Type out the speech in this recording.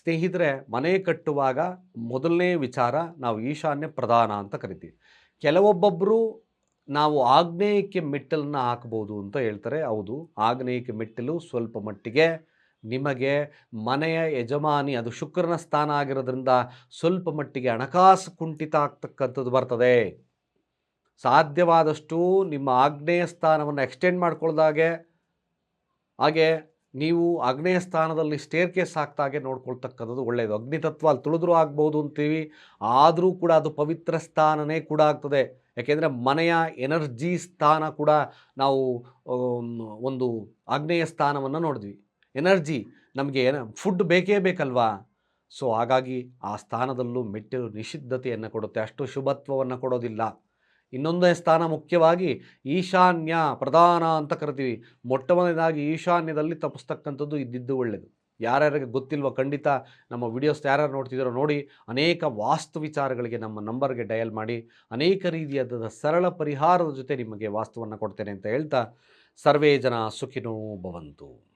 ಸ್ನೇಹಿತರೆ, ಮನೆ ಕಟ್ಟುವಾಗ ಮೊದಲನೇ ವಿಚಾರ ನಾವು ಈಶಾನ್ಯ ಪ್ರಧಾನ ಅಂತ ಕರಿತೀವಿ. ಕೆಲವೊಬ್ಬೊಬ್ಬರು ನಾವು ಆಗ್ನೇಯಕ್ಕೆ ಮೆಟ್ಟಲನ್ನ ಹಾಕ್ಬೋದು ಅಂತ ಹೇಳ್ತಾರೆ. ಹೌದು, ಆಗ್ನೇಯಕ್ಕೆ ಮೆಟ್ಟಲು ಸ್ವಲ್ಪ ಮಟ್ಟಿಗೆ ನಿಮಗೆ ಮನೆಯ ಯಜಮಾನಿ, ಅದು ಶುಕ್ರನ ಸ್ಥಾನ ಆಗಿರೋದ್ರಿಂದ ಸ್ವಲ್ಪ ಮಟ್ಟಿಗೆ ಹಣಕಾಸು ಕುಂಠಿತ ಆಗ್ತಕ್ಕಂಥದ್ದು ಬರ್ತದೆ. ಸಾಧ್ಯವಾದಷ್ಟು ನಿಮ್ಮ ಆಗ್ನೇಯ ಸ್ಥಾನವನ್ನು ಎಕ್ಸ್ಟೆಂಡ್ ಮಾಡ್ಕೊಳ್ದಾಗೆ ಹಾಗೆ ನೀವು ಆಗ್ನೇಯ ಸ್ಥಾನದಲ್ಲಿ ಸ್ಟೇರ್ ಕೇಸ್ ಹಾಕ್ದಾಗೆ ನೋಡ್ಕೊಳ್ತಕ್ಕಂಥದ್ದು ಒಳ್ಳೆಯದು ಅಗ್ನಿತತ್ವ ಅಲ್ಲಿ ತುಳಿದ್ರೂ ಆಗ್ಬೋದು ಅಂತೀವಿ, ಆದರೂ ಕೂಡ ಅದು ಪವಿತ್ರ ಸ್ಥಾನನೇ ಕೂಡ ಆಗ್ತದೆ. ಯಾಕೆಂದರೆ ಮನೆಯ ಎನರ್ಜಿ ಸ್ಥಾನ ಕೂಡ ನಾವು ಒಂದು ಆಗ್ನೇಯ ಸ್ಥಾನವನ್ನು ನೋಡಿದ್ವಿ. ಎನರ್ಜಿ ನಮಗೆ ಫುಡ್ ಬೇಕೇ ಬೇಕಲ್ವಾ? ಸೊ ಹಾಗಾಗಿ ಆ ಸ್ಥಾನದಲ್ಲೂ ಮೆಟ್ಟಿಲು ನಿಷಿದ್ಧತೆಯನ್ನು ಕೊಡುತ್ತೆ. ಅಷ್ಟು ಶುಭತ್ವವನ್ನು ಕೊಡೋದಿಲ್ಲ. ಇನ್ನೊಂದೇ ಸ್ಥಾನ ಮುಖ್ಯವಾಗಿ ಈಶಾನ್ಯ ಪ್ರಧಾನ ಅಂತ ಕರಿತೀವಿ. ಮೊದಲನೇದಾಗಿ ಈಶಾನ್ಯದಲ್ಲಿ ತಪ್ಪಿಸ್ತಕ್ಕಂಥದ್ದು ಇದ್ದಿದ್ದು ಒಳ್ಳೆಯದು ಯಾರ್ಯಾರಿಗೆ ಗೊತ್ತಿಲ್ವ ಖಂಡಿತ ನಮ್ಮ ವಿಡಿಯೋಸ್ ಯಾರ್ಯಾರು ನೋಡ್ತಿದ್ದೀರೋ ನೋಡಿ, ಅನೇಕ ವಾಸ್ತು ವಿಚಾರಗಳಿಗೆ ನಮ್ಮ ನಂಬರ್ಗೆ ಡಯಲ್ ಮಾಡಿ, ಅನೇಕ ರೀತಿಯಾದ ಸರಳ ಪರಿಹಾರದ ಜೊತೆ ನಿಮಗೆ ವಾಸ್ತುವನ್ನು ಕೊಡ್ತೇನೆ ಅಂತ ಹೇಳ್ತಾ, ಸರ್ವೇ ಜನ ಸುಖಿನೋ ಭವಂತು.